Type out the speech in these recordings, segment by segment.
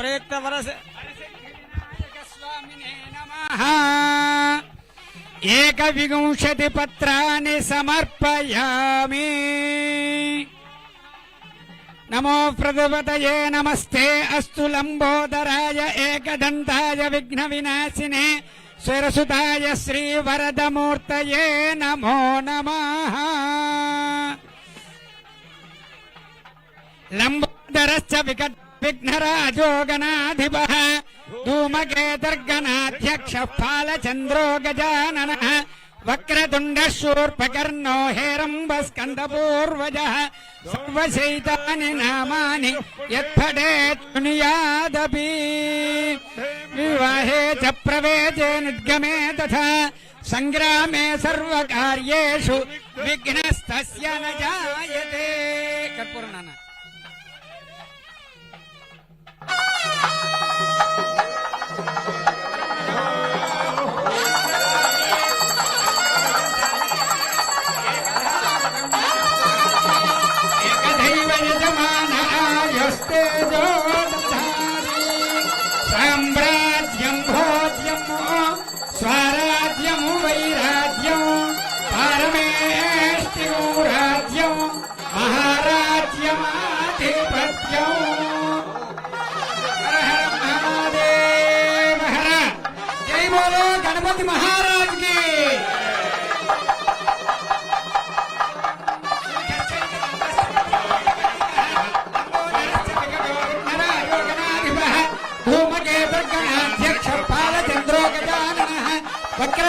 ప్రయుక్త వరస. స్వామినే నమః ఏకవింశతి పత్రాన్ని సమర్పయామి. నమో ప్రదుపతయే నమస్తే. అస్తు లంబోదరాయ ఏకదంతాయ విఘ్న వినాశినే. సురసుతాయ శ్రీ వరదమూర్తయే నమో నమః. లంబోదరశ్చ వికట विघ्नराजोगनाधिप धूमकेतर्गनाध्यक्ष फालचंद्रो गजानन वक्रतुंड शूर्पकर्णो हेरंब स्कंदपूर्वज सर्वशैतानि नामानि यत्फटेत्नुयादपि विवाहे च प्रवेशे निर्गमे तथा सङ्ग्रामे सर्वकार्येषु विघ्नस्तस्य न जायते।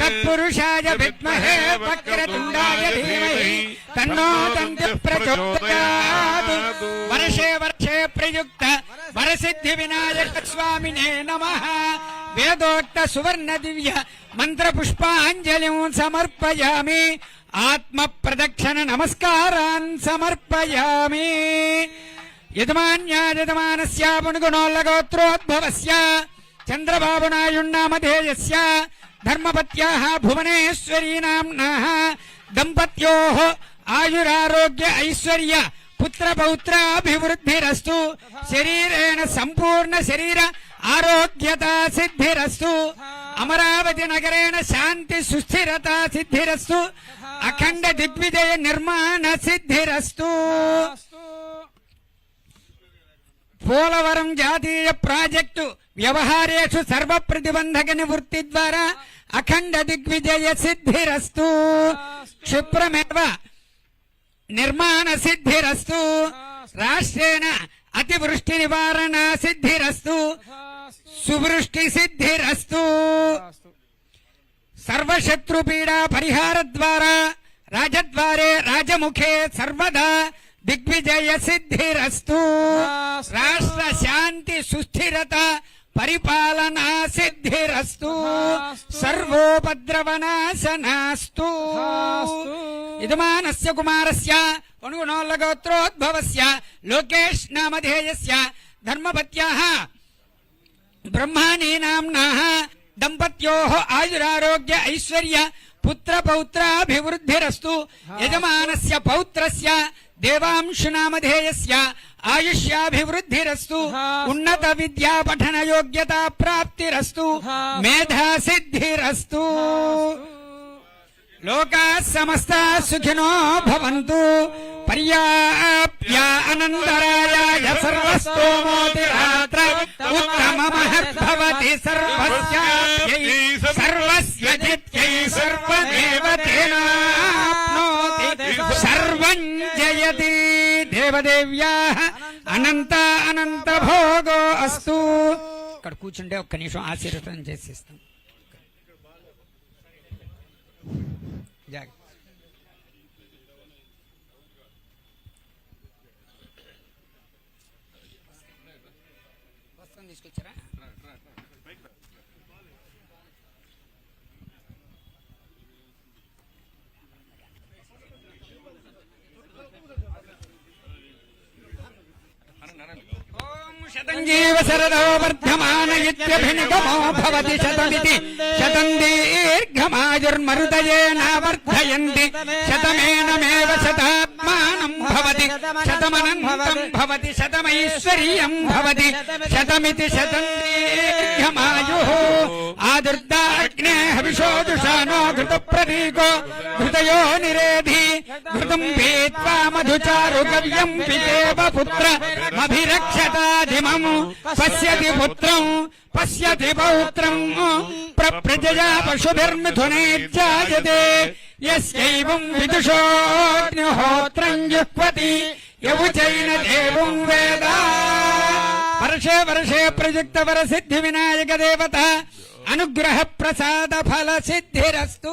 తత్పురుషాయ విద్మహే వక్రతుండాయ ధీమహి తన్నో దంతి ప్రచోదయాత్ వర్షే వర్షే ప్రయుక్త వరసిద్ధి వినాయక స్వామినే నమ వేదోక్త సువర్ణ దివ్య మంత్ర పుష్పాంజలిం సమర్పయామి ఆత్మ ప్రదక్షిణ నమస్కారాన్ సమర్పయామి యజమాన్యాయజమానస్య పుణుగుణోల్లగోత్రోద్భవస్య చంద్రబాబు నాయుణ్ణామధేయస్య ధర్మపత్యాः భువనేశ్వరీ నామ్నాः దంపత్యోः ఆయురారోగ్య ఐశ్వర్య పుత్ర పౌత్రాభివృద్ధిరస్తు శరీరేణ సంపూర్ణ శరీర ఆరోగ్యత సిద్ధిరస్తు అమరావతి నగరేణ శాంతి సుస్థిరత సిద్ధిరస్తు అఖండ దిగ్విజయ నిర్మాణ సిద్ధిరస్తు పోలవరం జాతీయ ప్రాజెక్టు వ్యవహారేషు సర్వ ప్రతిబంధక నివృత్తి ద్వారా అఖండ దిగ్విజయ సిద్ధిరస్తు. క్షిప్రమేవ నిర్మాణ సిద్ధిరస్తు. రాష్ట్రేణ అతివృష్టి నివారణ సిద్ధిరస్తు. సువృష్టి సిద్ధిరస్తు. సర్వశత్రుపీడా పరిహార ద్వారా రాజద్వారే రాజముఖే సర్వదా దిగ్విజయ సిద్ధిరస్తు. రాష్ట్ర శాంతి సుస్థిరత పరిపాలనా సిద్ధిరస్తు సర్వోపద్రవనాశనాస్తు. యజమానస్య కుమారస్య పణుగుణోల్లగోత్రోద్భవస్య లోకేష్ నామధేయస్య ధర్మపత్యాः బ్రహ్మాణీ నామ్నాः దంపత్యోः ఆయురారోగ్య ఐశ్వర్య పుత్ర పౌత్రాభివృద్ధిరస్తు యజమానస్య పౌత్రస్య దేవాంశునామధేయస్య ఆయుష్యాభివృద్ధిరస్తు ఉన్నత విద్యా పఠన యోగ్యత ప్రాప్తిరస్తు మేధా సిద్ధిరస్తు లోకా సమస్త సుఖినో భవంతు. పర్యాప్య అనంతరాయ సర్వస్తోమోతి రాత్ర ఉత్తమమహద్భవతి సర్వస్యాప్యై సర్వస్య జిత్యై సర్వదేవతేనాప్నోతి. సర్వం జయతి. దేవదేవ్యా అనంత అనంత భోగో అస్తు. ఇక్కడ కూర్చుంటే ఒక్క నిమిషం ఆశీర్వదం చేసిస్తాం. సంజీవ శతంజీవ శరదో భవతి శతమితి శతం దీర్ఘమాయుర్మరుదయేన వర్ధయంతి శతమేనమేవ శతాత్మానం భవతి శతమనంతం భవతి శతమైశ్వర్యం భవతి శతమితి శతం దీర్ఘమాయు ఆదుర్దాగ్నే హవిషోదుషానో ఘృత ప్రతీకో ఘృతయో ఘృతం పీత్వా మధుచారు గవ్యం పితేవ పుత్ర మభిరక్షతాధిమం పశ్యతి పుత్రం పశ్యతి పౌత్రం ప్రజయా పశుభిర్మిథునే జాయతే యస్యైవం విదుషోగ్నిహోత్రం జుహ్వతి యవుచైన దేవం వేద వర్షే వర్షే ప్రయుక్త వర సిద్ధి వినాయక దేవత అనుగ్రహ ప్రసాద ఫల సిద్ధిరస్తు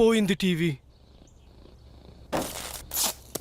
పోయింది టీవీ.